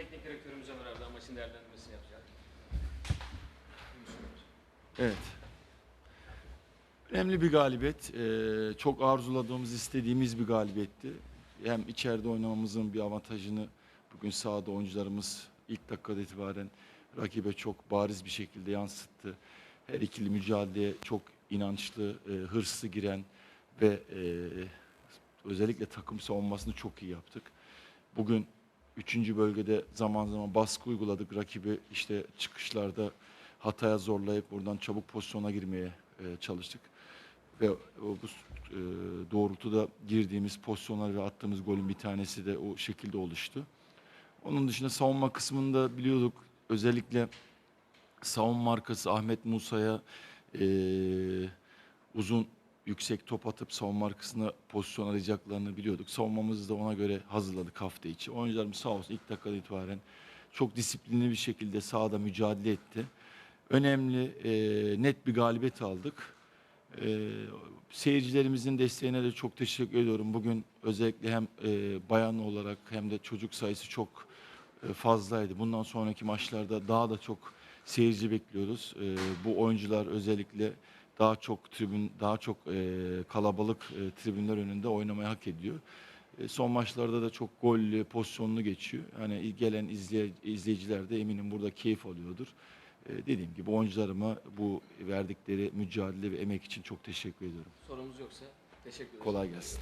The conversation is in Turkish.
teknik direktörümüz Ömer Arda maçın değerlendirmesini yapacak. Evet. Önemli bir galibiyet. Ee, çok arzuladığımız, istediğimiz bir galibiyetti. Hem içeride oynamamızın bir avantajını bugün sahada oyuncularımız ilk dakikada itibaren rakibe çok bariz bir şekilde yansıttı. Her ikili mücadeleye çok inançlı, e, hırslı giren ve e, özellikle takım savunmasını çok iyi yaptık. Bugün üçüncü bölgede zaman zaman baskı uyguladık. Rakibi işte çıkışlarda hataya zorlayıp buradan çabuk pozisyona girmeye e, çalıştık. Ve bu e, doğrultuda girdiğimiz pozisyonlar ve attığımız golün bir tanesi de o şekilde oluştu. Onun dışında savunma kısmında biliyorduk özellikle savunma markası Ahmet Musa'ya e, uzun yüksek top atıp savunma arkasına pozisyon arayacaklarını biliyorduk. Savunmamızı da ona göre hazırladık hafta içi. Oyuncularımız sağ olsun ilk dakikadan itibaren çok disiplinli bir şekilde sahada mücadele etti. Önemli, e, net bir galibiyet aldık. E, seyircilerimizin desteğine de çok teşekkür ediyorum. Bugün özellikle hem e, bayan olarak hem de çocuk sayısı çok e, fazlaydı. Bundan sonraki maçlarda daha da çok seyirci bekliyoruz. E, bu oyuncular özellikle daha çok tribün, daha çok e, kalabalık e, tribünler önünde oynamayı hak ediyor. E, son maçlarda da çok gollü, pozisyonlu geçiyor. Hani gelen izley- izleyiciler de eminim burada keyif alıyordur. E, dediğim gibi oyuncularıma bu verdikleri mücadele ve emek için çok teşekkür ediyorum. Sorumuz yoksa teşekkür ederim. Kolay gelsin.